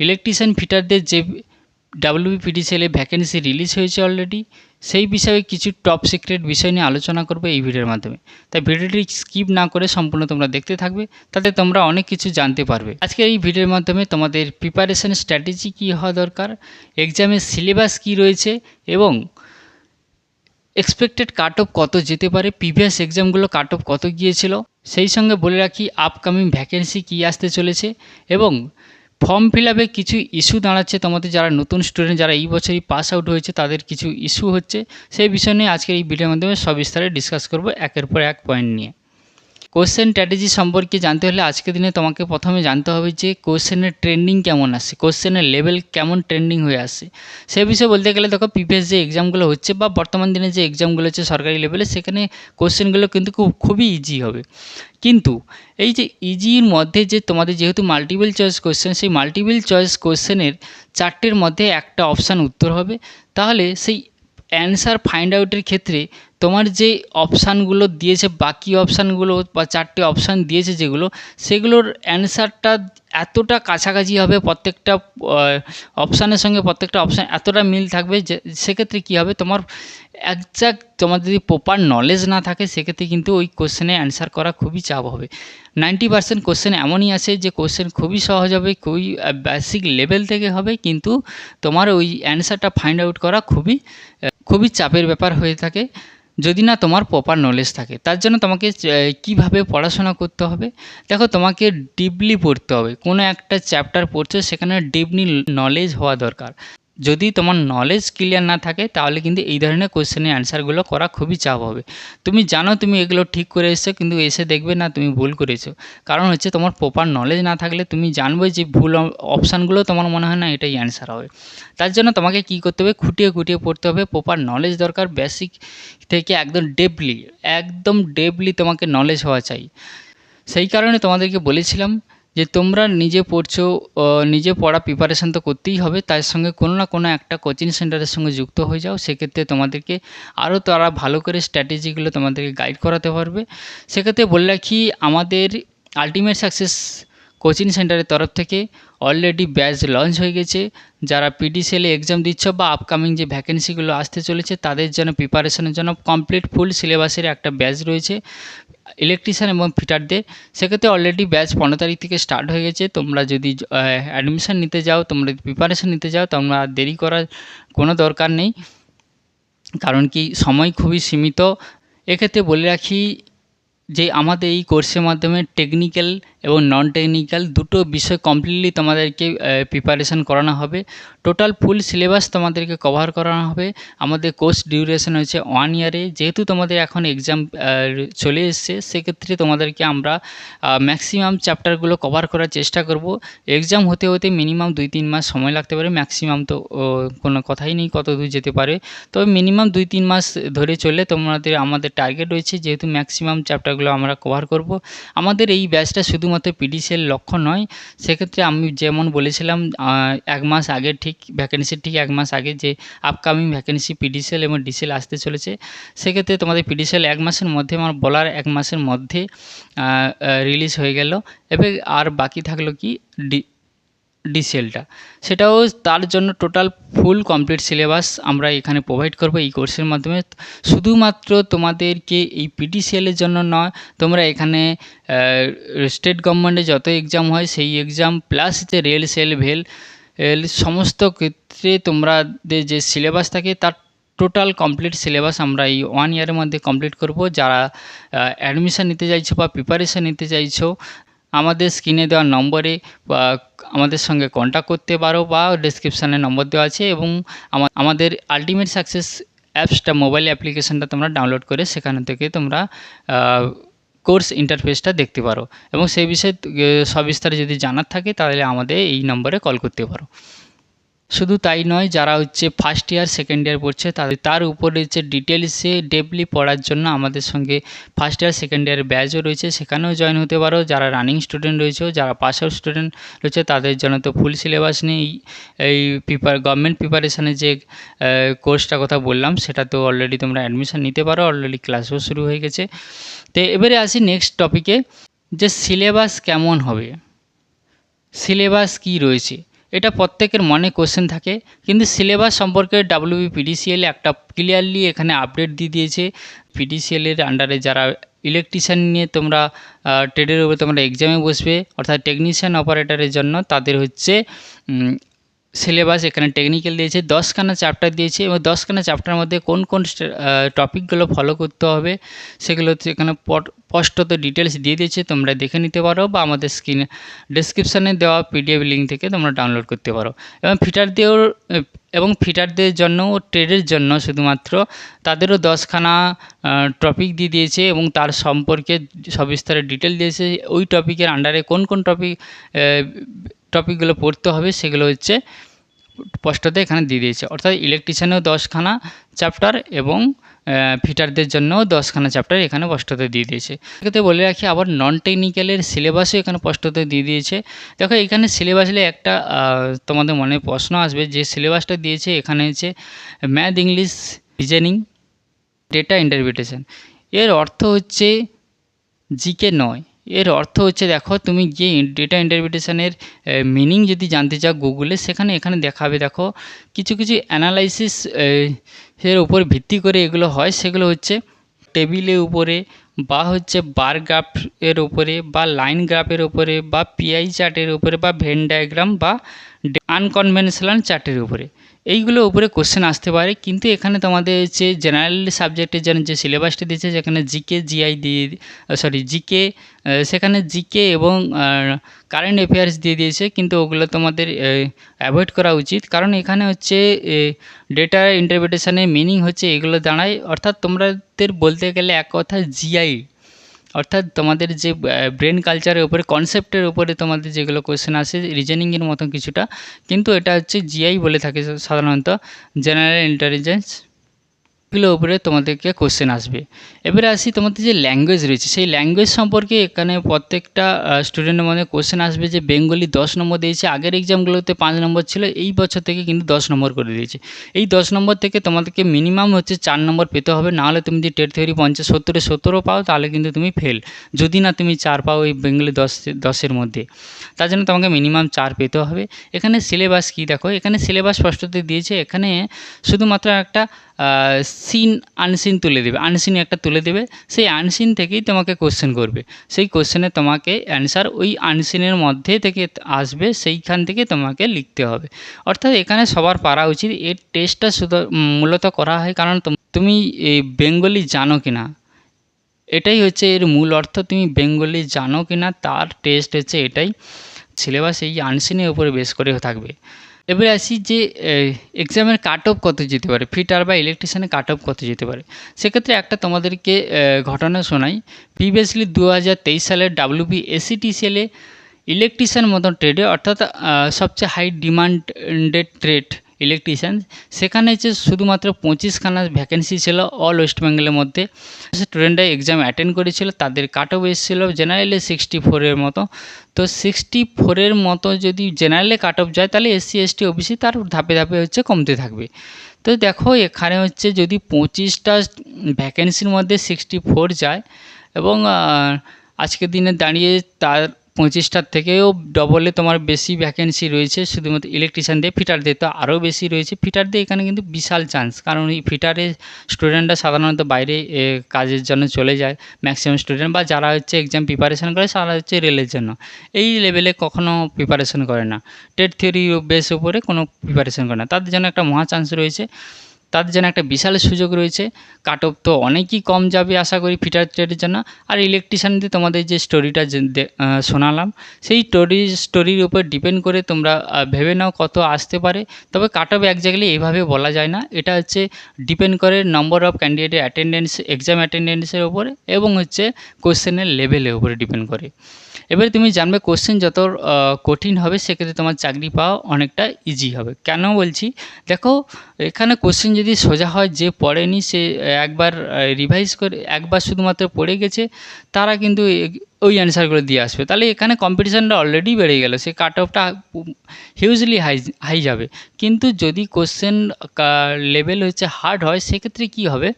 Electrician ফিটারদের যে ডাব্লিউবিপিডিসিএলে ভ্যাকেন্সি রিলিজ হয়েছে অলরেডি সেই বিষয়ে কিছু টপ সিক্রেট বিষয় নিয়ে আলোচনা করব এই ভিডিওর মাধ্যমে। তাই ভিডিওটি স্কিপ না করে সম্পূর্ণ তোমরা দেখতে থাকবে, তাতে তোমরা অনেক কিছু জানতে পারবে। আজকে এই ভিডিওর মাধ্যমে তোমাদের প্রিপারেশন স্ট্র্যাটেজি কী হওয়া দরকার এক্সামের সিলেবাস কী রয়েছে, এবং এক্সপেক্টেড কাট অফ কত যেতে পারে প্রিভিয়াস এক্সামগুলো কাট অফ কত গিয়েছিল, সেই সঙ্গে বলে রাখি আপকামিং ভ্যাকেন্সি কী আসতে চলেছে, এবং ফর্ম ফিল আপে কিছু ইস্যু দাঁড়াচ্ছে। তোমাদের যারা নতুন স্টুডেন্ট যারা এই বছরই পাস আউট হয়েছে, তাদের কিছু ইস্যু হচ্ছে। সেই বিষয় নিয়ে আজকের এই ভিডিওর মাধ্যমে সবিস্তারে ডিসকাস করব একের পর এক পয়েন্ট নিয়ে। কোশ্চেন স্ট্র্যাটেজি সম্পর্কে জানতে হলে আজকের দিনে তোমাকে প্রথমে জানতে হবে যে কোশ্চেনের ট্রেন্ডিং কেমন আসে কোশ্চেনের লেভেল কেমন ট্রেন্ডিং হয়ে আসছে সে বিষয়ে বলতে গেলে দেখো প্রিভিয়াস যে এক্সামগুলো হচ্ছে বা বর্তমান দিনে যে এক্সামগুলো হচ্ছে সরকারি লেভেলে সেখানে কোশ্চেনগুলো কিন্তু খুব, খুবই ইজি হবে। কিন্তু এই যে ইজির মধ্যে যে তোমাদের যেহেতু মাল্টিপল চয়েস কোশ্চেন সেই মাল্টিপল চয়েস কোশ্চেনের চারটের মধ্যে একটা অপশান উত্তর হবে। তাহলে সেই অ্যান্সার ফাইন্ড আউটের ক্ষেত্রে তোমার যে অপশানগুলো দিয়েছে, বাকি অপশানগুলো বা চারটে অপশান দিয়েছে যেগুলো, সেগুলোর অ্যান্সারটা এতটা কাছাকাছি হবে, প্রত্যেকটা অপশানের সঙ্গে প্রত্যেকটা অপশান এতটা মিল থাকবে যে, সেক্ষেত্রে কী হবে? তোমার একজ্যাক্ট তোমার যদি প্রপার নলেজ না থাকে, সেক্ষেত্রে কিন্তু ওই কোশ্চেনে অ্যান্সার করা খুবই চাপ হবে। নাইনটি পার্সেন্ট কোশ্চেন এমনই আছে যে কোশ্চেন খুবই সহজ হবে, খুবই বেসিক লেভেল থেকে হবে, কিন্তু তোমার ওই অ্যান্সারটা ফাইন্ড আউট করা খুবই খুবই চাপের ব্যাপার হয়ে থাকে। যদি না তোমার প্রপার নলেজ থাকে, তার জন্য তোমাকে কীভাবে পড়াশোনা করতে হবে? দেখো, তোমাকে ডিপলি পড়তে হবে। কোনো একটা চ্যাপ্টার পড়ছো, সেখানে ডিপলি নলেজ হওয়া দরকার। যদি তোমার নলেজ ক্লিয়ার না থাকে, তাহলে কিন্তু এই ধরনের কোশ্চেনের অ্যান্সারগুলো করা খুবই চাপ হবে। তুমি জানো তুমি এগুলো ঠিক করে এসছো, কিন্তু এসে দেখবে না তুমি ভুল করেছ। কারণ হচ্ছে তোমার প্রপার নলেজ না থাকলে তুমি জানবে যে ভুল অপশানগুলো তোমার মনে হয় না এটাই অ্যান্সার হবে। তার জন্য তোমাকে কী করতে হবে? খুঁটিয়ে খুঁটিয়ে পড়তে হবে। প্রপার নলেজ দরকার বেসিক থেকে একদম ডেপলি একদম ডেপলি তোমাকে নলেজ হওয়া চাই। সেই কারণে তোমাদেরকে বলেছিলাম যে তোমরা নিজে পড়ছো নিজে পড়া প্রিপারেশান তো করতেই হবে, তার সঙ্গে কোনো না কোনো একটা কোচিং সেন্টারের সঙ্গে যুক্ত হয়ে যাও, সেক্ষেত্রে তোমাদেরকে আরও তারা ভালো করে স্ট্র্যাটেজিগুলো তোমাদেরকে গাইড করাতে পারবে। সেক্ষেত্রে বলে রাখি, আমাদের আলটিমেট সাকসেস কোচিং সেন্টারের তরফ থেকে অলরেডি ব্যাচ লঞ্চ হয়ে গেছে। যারা পিডিসিএলে এক্সাম দিচ্ছ বা আপকামিং যে ভ্যাকেন্সিগুলো আসতে চলেছে, তাদের জন্য প্রিপারেশনের জন্য কমপ্লিট ফুল সিলেবাসের একটা ব্যাচ রয়েছে ইলেকট্রিশিয়ান এবং ফিটারদের সেক্ষেত্রে অলরেডি ব্যাচ পনেরো তারিখ থেকে স্টার্ট হয়ে গেছে। তোমরা যদি অ্যাডমিশান নিতে যাও, তোমরা প্রিপারেশান নিতে যাও, তোমরা দেরি করার কোনো দরকার নেই। কারণ কি, সময় খুবই সীমিত। এক্ষেত্রে বলে রাখি যে আমাদের এই কোর্সের মাধ্যমে টেকনিক্যাল এবং নন টেকনিক্যাল দুটো বিষয় কমপ্লিটলি তোমাদেরকে প্রিপারেশান করানো হবে। টোটাল ফুল সিলেবাস তোমাদেরকে কভার করানো হবে। আমাদের কোর্স ডিউরেশন হচ্ছে ওয়ান ইয়ারে যেহেতু তোমাদের এখন এক্সাম চলে এসছে, সেক্ষেত্রে তোমাদেরকে আমরা ম্যাক্সিমাম চ্যাপ্টারগুলো কভার করার চেষ্টা করব। এক্সাম হতে হতে মিনিমাম দুই তিন মাস সময় লাগতে পারে। ম্যাক্সিমাম তো কোনো কথাই নেই কত দূর যেতে পারে। তবে মিনিমাম দুই তিন মাস ধরে চললে তোমাদের, আমাদের টার্গেট রয়েছে। যেহেতু ম্যাক্সিমাম চ্যাপ্টারগুলো আমরা কভার করব। আমাদের এই ব্যাচটা শুধুমাত্র শুধুমাত্র পিডিসিএল লক্ষ্য নয়। সেক্ষেত্রে আমি যেমন বলেছিলাম এক মাস আগে ঠিক ভ্যাকেন্সির ঠিক এক মাস আগে যে আপকামিং ভ্যাকেন্সি পিডিসিএল এবং ডিসিএল আসতে চলেছে, সেক্ষেত্রে তোমাদের পিডিসিএল এক মাসের মধ্যে, আমার বলার এক মাসের মধ্যে রিলিজ হয়ে গেল। এবার আর বাকি থাকল কি? ডি ডিসিএলটা সেটাও তার জন্য টোটাল ফুল কমপ্লিট সিলেবাস আমরা এখানে প্রোভাইড করব এই কোর্সের মাধ্যমে। শুধুমাত্র তোমাদেরকে এই পিটিসিএলের জন্য নয়, তোমরা এখানে স্টেট গভর্নমেন্টে যত এক্সাম হয়, সেই এক্সাম প্লাস যে রেল সেল ভেল সমস্ত ক্ষেত্রে তোমাদের যে সিলেবাস থাকে, তার টোটাল কমপ্লিট সিলেবাস আমরা এই ওয়ান ইয়ারের মধ্যে কমপ্লিট করব। যারা অ্যাডমিশান নিতে চাইছো বা প্রিপারেশান নিতে চাইছো, আমাদের স্ক্রিনে দেওয়া নম্বরে, বা, আমাদের সঙ্গে কন্ট্যাক্ট করতে পারো বা ডিসক্রিপশানে নম্বর দেওয়া আছে এবং আমাদের আলটিমেট সাকসেস অ্যাপসটা মোবাইল অ্যাপ্লিকেশানটা তোমরা ডাউনলোড করে সেখান থেকে তোমরা কোর্স ইন্টারফেসটা দেখতে পারো। এবং সেই বিষয়ে সবিস্তারে যদি জানার থাকে, তাহলে আমাদের এই নম্বরে কল করতে পারো। শুধু তাই নয়, যারা হচ্ছে ফার্স্ট ইয়ার সেকেন্ড ইয়ার পড়ছে, তাদের তার উপরে হচ্ছে ডিটেলসে ডেপলি পড়ার জন্য আমাদের সঙ্গে ফার্স্ট ইয়ার সেকেন্ড ইয়ার ব্যাচও রয়েছে। সেখানেও জয়েন হতে পারো। যারা রানিং স্টুডেন্ট রয়েছে, যারা পাস আউট স্টুডেন্ট রয়েছে, তাদের জন্য তো ফুল সিলেবাস নেই। এই প্রিপার গভর্নমেন্ট প্রিপারেশানের যে কোর্সটা কথা বললাম, সেটা তো অলরেডি তোমরা অ্যাডমিশান নিতে পারো। অলরেডি ক্লাসও শুরু হয়ে গেছে। তো এবারে আসি নেক্সট টপিকে যে সিলেবাস কেমন হবে? সিলেবাস কি রয়েছে? এটা প্রত্যেকের মনে কোশ্চেন থাকে। কিন্তু সিলেবাস সম্পর্কে ডাব্লিউবি পিডিসিএল একটা ক্লিয়ারলি এখানে আপডেট দিয়ে দিয়েছে। পিডিসিএলের আন্ডারে যারা ইলেকট্রিশিয়ান নিয়ে তোমরা ট্রেডের উপরে তোমরা এক্সামে বসবে, অর্থাৎ টেকনিশিয়ান অপারেটরের জন্য তাদের হচ্ছে সিলেবাস এখানে টেকনিক্যাল দিয়েছে, দশখানা চ্যাপ্টার দিয়েছে এবং দশখানা চ্যাপ্টারের মধ্যে কোন কোন টপিকগুলো ফলো করতে হবে সেগুলো এখানে স্পষ্টত ডিটেলস দিয়ে দিয়েছে, তোমরা দেখে নিতে পারো বা আমাদের স্ক্রিনে ডিসক্রিপশানে দেওয়া পিডিএফ লিঙ্ক থেকে তোমরা ডাউনলোড করতে পারো। এবং ফিটারদেরও এবং ফিটারদের জন্য ও ট্রেডের জন্য শুধুমাত্র তাদেরও দশখানা টপিক দিয়ে দিয়েছে এবং তার সম্পর্কে সবিস্তারে ডিটেল দিয়েছে। ওই টপিকের আন্ডারে কোন কোন টপিক টপিকগুলো পড়তে হবে, সেগুলো হচ্ছে স্পষ্টত এখানে দিয়ে দিয়েছে। অর্থাৎ ইলেকট্রিশিয়ানেও দশখানা চ্যাপ্টার এবং ফিটারদের জন্যও দশখানা চ্যাপ্টার এখানে স্পষ্টত দিয়ে দিয়েছে। এক্ষেত্রে বলে রাখি, আবার নন টেকনিক্যালের সিলেবাসও এখানে স্পষ্টত দিয়ে দিয়েছে। দেখো, এখানে সিলেবাসে একটা তোমাদের মনে প্রশ্ন আসবে, যে সিলেবাসটা দিয়েছে, এখানে হচ্ছে math English reasoning data interpretation এর অর্থ হচ্ছে জিকে নয়। এর অর্থ হচ্ছে দেখো, তুমি যে ডেটা ইন্টারপ্রিটেশনের মিনিং যদি জানতে চাও গুগলে সেখানে এখানে দেখাবে দেখো, কিছু কিছু অ্যানালাইসিস এর উপর ভিত্তি করে এগুলো হয়। সেগুলো হচ্ছে টেবিলের উপরে বা হচ্ছে বার গ্রাফ এর উপরে বা লাইন গ্রাফের উপরে বা পিআই চার্টের উপরে বা ভেন ডায়াগ্রাম বা আনকনভেনশনাল চার্টের উপরে। এইগুলো উপরে কোশ্চেন আসতে পারে, কিন্তু এখানে তোমাদের হচ্ছে জেনারেল সাবজেক্টের জন্য যে সিলেবাসটা দিয়েছে, যেখানে জিকে জিআই দিয়ে সরি জিকে সেখানে জিকে এবং কারেন্ট অ্যাফেয়ার্স দিয়ে দিয়েছে, কিন্তু ওগুলো তোমাদের অ্যাভয়েড করা উচিত। কারণ এখানে হচ্ছে ডেটা ইন্টারপ্রিটেশনের মিনিং হচ্ছে এগুলো দাঁড়ায়। অর্থাৎ তোমাদের বলতে গেলে এক কথা জিআই অর্থাৎ তোমাদের যে ব্রেন কালচারের উপরে কনসেপ্টের উপরে তোমাদের যেগুলো কোয়েশ্চেন আসে রিজেনিংয়ের মতো কিছুটা, কিন্তু এটা হচ্ছে জিআই বলে থাকে সাধারণত জেনারেল ইন্টেলিজেন্স এগুলোর উপরে তোমাদেরকে কোশ্চেন আসবে। এবারে আসি তোমাদের যে ল্যাঙ্গুয়েজ রয়েছে, সেই ল্যাঙ্গুয়েজ সম্পর্কে এখানে প্রত্যেকটা স্টুডেন্টের মধ্যে কোশ্চেন আসবে যে বেঙ্গলি দশ নম্বর দিয়েছে, আগের এক্সামগুলোতে পাঁচ নম্বর ছিল, এই বছর থেকে কিন্তু দশ নম্বর করে দিয়েছে। এই দশ নম্বর থেকে তোমাদেরকে মিনিমাম হচ্ছে চার নম্বর পেতে হবে, নাহলে তুমি যদি টেট থিওরি পঞ্চাশ, সত্তরে সত্তরও পাও, তাহলে কিন্তু তুমি ফেল যদি না তুমি চার পাও এই বেঙ্গলি দশ, দশের মধ্যে। তার জন্য তোমাকে মিনিমাম চার পেতে হবে। এখানে সিলেবাস কী দেখো, এখানে সিলেবাস স্পষ্টতে দিয়েছে, এখানে শুধুমাত্র একটা সিন আনসিন তুলে দেবে। আনসিন একটা তুলে দেবে। সেই আনসিন থেকেই তোমাকে কোশ্চেন করবে। সেই কোশ্চেনে তোমাকে অ্যান্সার ওই আনসিনের মধ্যে থেকে আসবে। সেইখান থেকে তোমাকে লিখতে হবে। অর্থাৎ এখানে সবার পারা উচিত। এর টেস্টটা শুধু মূলত করা হয় কারণ তুমি বেঙ্গলি জানো কি না এটাই হচ্ছে এর মূল অর্থ। তুমি বেঙ্গলি জানো কি না তার টেস্ট হচ্ছে এটাই। সিলেবাস এই আনসিনের উপরে বেস করে থাকবে। এবারে আসি যে এক্সামের কাট অফ কত যেতে পারে? ফিটার বা ইলেকট্রিশিয়ানের কাট অফ কত যেতে পারে? সেক্ষেত্রে একটা তোমাদেরকে ঘটনা শোনাই। প্রিভিয়াসলি দু হাজার তেইশ সালের ডাব্লিউবি এসিটিসিএলে ইলেকট্রিশিয়ান মতন ট্রেডে অর্থাৎ সবচেয়ে হাই ডিমান্ডেড ট্রেড ইলেকট্রিশিয়ান সেখানে হচ্ছে শুধুমাত্র পঁচিশখানা ভ্যাকেন্সি ছিল অল ওয়েস্ট বেঙ্গলের মধ্যে স্টুডেন্টরা এক্সাম অ্যাটেন্ড করেছিল, তাদের কাট অফ এসেছিল জেনারেলি সিক্সটি ফোরের মতো। তো সিক্সটি ফোরের মতো যদি জেনারেলে কাট অফ যায়, তাহলে এসসি এসটি ওবিসি তার ধাপে ধাপে হচ্ছে কমতে থাকবে। তো দেখো, এখানে হচ্ছে যদি পঁচিশটা ভ্যাকেন্সির মধ্যে সিক্সটি ফোর যায়, এবং আজকের দিনে দাঁড়িয়ে তার পঁচিশটার থেকেও ডবলে তোমার বেশি ভ্যাকেন্সি রয়েছে, শুধুমাত্র ইলেকট্রিশিয়ান দিয়ে ফিটার দিয়ে তো আরও বেশি রয়েছে। ফিটার দিয়ে এখানে কিন্তু বিশাল চান্স কারণ এই ফিটারে স্টুডেন্টরা সাধারণত বাইরে কাজের জন্য চলে যায় ম্যাক্সিমাম স্টুডেন্ট বা যারা হচ্ছে এক্সাম প্রিপারেশন করে, তারা হচ্ছে রেলের জন্য। এই লেভেলে কখনো প্রিপারেশন করে না। টেট থিওরি বেস উপরে কোনো প্রিপারেশন করে না। তাদের জন্য একটা মহা চান্স রয়েছে। তাদের জন্য একটা বিশাল সুযোগ রয়েছে। কাট অফ তো অনেকই কম যাবে আশা করি ফিটার ট্রেডের জন্য। আর ইলেকট্রিশিয়ান দিয়ে তোমাদের যে স্টোরিটা শোনালাম, সেই স্টোরি স্টোরির উপর ডিপেন্ড করে তোমরা ভেবে নাও কত আসতে পারে। তবে কাট অফ একজাক্টলি এইভাবে বলা যায় না। এটা হচ্ছে ডিপেন্ড করে নম্বর অফ ক্যান্ডিডেটের অ্যাটেন্ডেন্স এক্সাম অ্যাটেন্ডেন্সের উপরে এবং হচ্ছে কোশ্চেনের লেভেলের উপরে ডিপেন্ড করে। এবারে তুমি জানবে কোশ্চেন যত কঠিন হবে, সেক্ষেত্রে তোমার চাকরি পাওয়া অনেকটা ইজি হবে। কেন বলছি? দেখো, এখানে কোশ্চেন যদি সোজা হয়, যে পড়েনি, সে একবার রিভাইজ করে, একবার শুধুমাত্র পড়ে গেছে, তারা কিন্তু ওই অ্যান্সারগুলো দিয়ে আসবে। তাহলে এখানে কম্পিটিশানটা অলরেডি বেড়ে গেল, সে কাট অফটা হিউজলি হাই হাই যাবে। কিন্তু যদি কোশ্চেন লেভেল হচ্ছে হার্ড হয়, সেক্ষেত্রে কী হবে?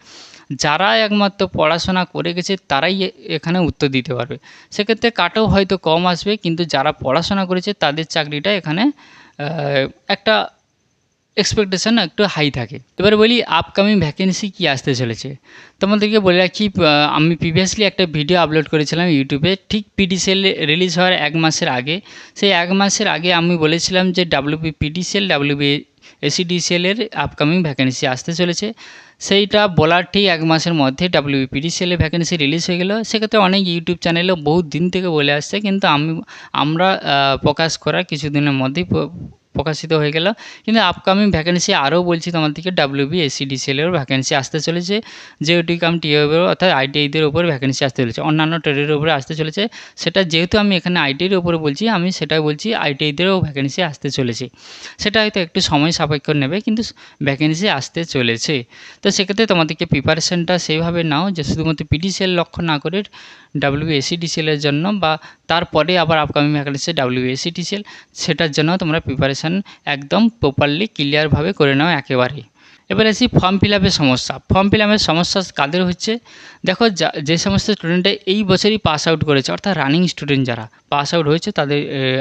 যারা একমাত্র পড়াশোনা করে গেছে, তারাই এখানে উত্তর দিতে পারবে। সেক্ষেত্রে কাটও হয়তো কম আসবে, কিন্তু যারা পড়াশোনা করেছে, তাদের চাকরিটা এখানে একটা এক্সপেকটেশন একটু হাই থাকে। এবার বলি আপকামিং ভ্যাকেন্সি কী আসতে চলেছে? তোমাদেরকে বলে রাখি আমি প্রিভিয়াসলি একটা ভিডিও আপলোড করেছিলাম ইউটিউবে, ঠিক পিডিসিএল রিলিজ হওয়ার এক মাসের আগে। সেই এক মাসের আগে আমি বলেছিলাম যে ডাব্লিউবি পিডিসিএল ডাব্লিউবি এসিডিসিএলের আপকামিং ভ্যাকেন্সি আসতে চলেছে। সেইটা বলার ঠিক এক মাসের মধ্যে ডাব্লিউপিডিসিএলের ভ্যাকেন্সি রিলিজ হয়ে গেলো। সেক্ষেত্রে অনেক ইউটিউব চ্যানেলও বহু দিন থেকে বলে আসছে, কিন্তু আমি, আমরা প্রকাশ করার কিছুদিনের মধ্যেই প্রকাশিত হয়ে গেল। কিন্তু আপকামিং ভ্যাকেন্সি আরও বলছি তোমাদেরকে ডাব্লিউবি এসিডিসিএলেরও ভ্যাকেন্সি আসতে চলেছে। যেহেতু কাম টিএর অর্থাৎ আইটিআইদের উপর ভ্যাকেন্সি আসতে চলেছে। অন্যান্য ট্রেডের উপরে আসতে চলেছে। সেটা যেহেতু আমি এখানে আইটিআইয়ের উপরে বলছি, আমি সেটাই বলছি আইটিআইদেরও ভ্যাকেন্সি আসতে চলেছে। সেটা হয়তো একটু সময় সাপেক্ষ নেবে, কিন্তু ভ্যাকেন্সি আসতে চলেছে। তো সেক্ষেত্রে তোমাদেরকে প্রিপারেশনটা সেইভাবে নাও যে শুধুমাত্র পিডিসিএল লক্ষ্য না করে ডাব্লিউ এসিডিসিএলের জন্য বা তারপরে আবার আপকামিং ভ্যাকেন্সি ডাব্লিউ এসিডিসিএল সেটার জন্য তোমরা প্রিপারেশান একদম প্রপারলি ক্লিয়ারভাবে করে নাও একেবারে এবার আসি ফর্ম ফিল আপের সমস্যা। ফর্ম ফিল আপের সমস্যা কাদের হচ্ছে? দেখো যা সমস্ত স্টুডেন্টরা এই বছরই পাস আউট করেছে, অর্থাৎ রানিং স্টুডেন্ট যারা পাস আউট হয়েছে, তাদের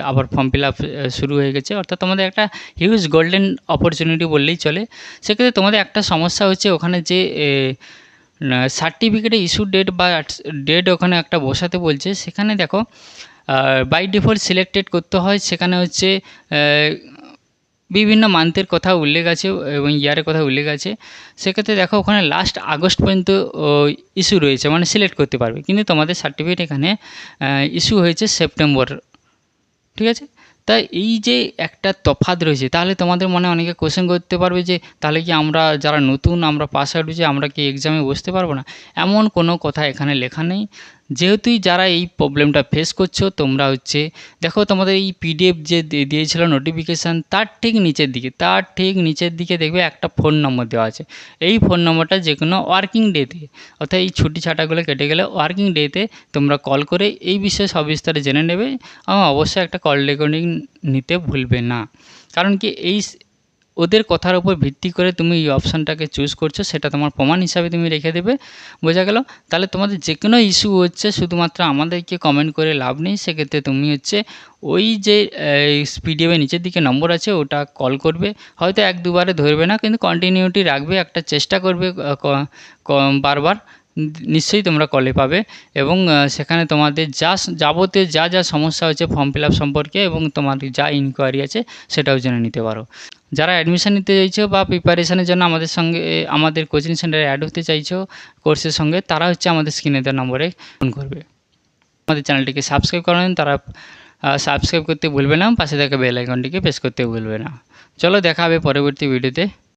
আবার ফর্ম ফিল আপ শুরু হয়ে গেছে। অর্থাৎ তোমাদের একটা হিউজ গোল্ডেন অপরচুনিটি বললেই চলে। সেক্ষেত্রে তোমাদের একটা সমস্যা হচ্ছে, ওখানে যে সার্টিফিকেটে ইস্যু ডেট বা ডেট ওখানে একটা বসাতে বলছে, সেখানে দেখো বাই ডিফল্ট সিলেক্টেড করতে হয়। সেখানে হচ্ছে বিভিন্ন মান্থের কথা উল্লেখ আছে এবং ইয়ারের কথা উল্লেখ আছে। সেক্ষেত্রে দেখো, ওখানে লাস্ট আগস্ট পর্যন্ত ইস্যু রয়েছে মানে সিলেক্ট করতে পারবে। কিন্তু তোমাদের সার্টিফিকেট এখানে ইস্যু হয়েছে সেপ্টেম্বর ঠিক আছে? তাই এই যে একটা তফাৎ রয়েছে, তাহলে তোমাদের মনে অনেকে কোশ্চেন করতে পারবে যে, তাহলে কি আমরা যারা নতুন, আমরা পাস আউট হয়েছি, আমরা কি এক্সামে বসতে পারব না? এমন কোনো কথা এখানে লেখা নেই। যেহেতুই যারা এই প্রবলেমটা ফেস করছ, তোমরা হচ্ছে, দেখো তোমাদের এই পিডিএফ যে দিয়ে- দিয়েছিল নোটিফিকেশান তার ঠিক নিচের দিকে, তার ঠিক নিচের দিকে দেখবে একটা ফোন নম্বর দেওয়া আছে। এই ফোন নম্বরটা যে কোনো ওয়ার্কিং ডেতে অর্থাৎ এই ছুটি ছাটাগুলো কেটে গেলে ওয়ার্কিং ডেতে তোমরা কল করে এই বিষয়ে সবিস্তারে জেনে নেবে। এবং অবশ্যই একটা কল রেকর্ডিং নিতে ভুলবে না। কারণ কি এই ওদের কথার উপর ভিত্তি করে তুমি এই অপশানটাকে চুজ করছ, সেটা তোমার প্রমাণ হিসাবে তুমি রেখে দেবে। বোঝা গেল? তাহলে তোমাদের যে কোনো ইস্যু হচ্ছে, শুধুমাত্র আমাদেরকে কমেন্ট করে লাভ নেই। সেক্ষেত্রে তুমি হচ্ছে ওই যে পিডিএফের নিচের দিকে নম্বর আছে, ওটা কল করবে। হয়তো এক দুবারে ধরবে না, কিন্তু কন্টিনিউটি রাখবে, একটা চেষ্টা করবে বারবার। নিশ্চয়ই তোমরা কলে পাবে। এবং সেখানে তোমাদের যা যাবতীয় যা যা সমস্যা হচ্ছে ফর্ম ফিল সম্পর্কে এবং তোমার যা ইনকোয়ারি আছে, সেটাও জেনে নিতে পারো। যারা অ্যাডমিশান নিতে চাইছো বা প্রিপারেশানের জন্য আমাদের সঙ্গে, আমাদের কোচিং সেন্টারে অ্যাড হতে চাইছো কোর্সের সঙ্গে, তারা হচ্ছে আমাদের স্ক্রিনে দেওয়া নম্বরে ফোন করবে। আমাদের চ্যানেলটিকে সাবস্ক্রাইব করেন তারা সাবস্ক্রাইব করতে ভুলবে না, পাশে থাকা বেল আইকনটিকে প্রেস করতে ভুলবে না। চলো দেখা হবে পরবর্তী ভিডিওতে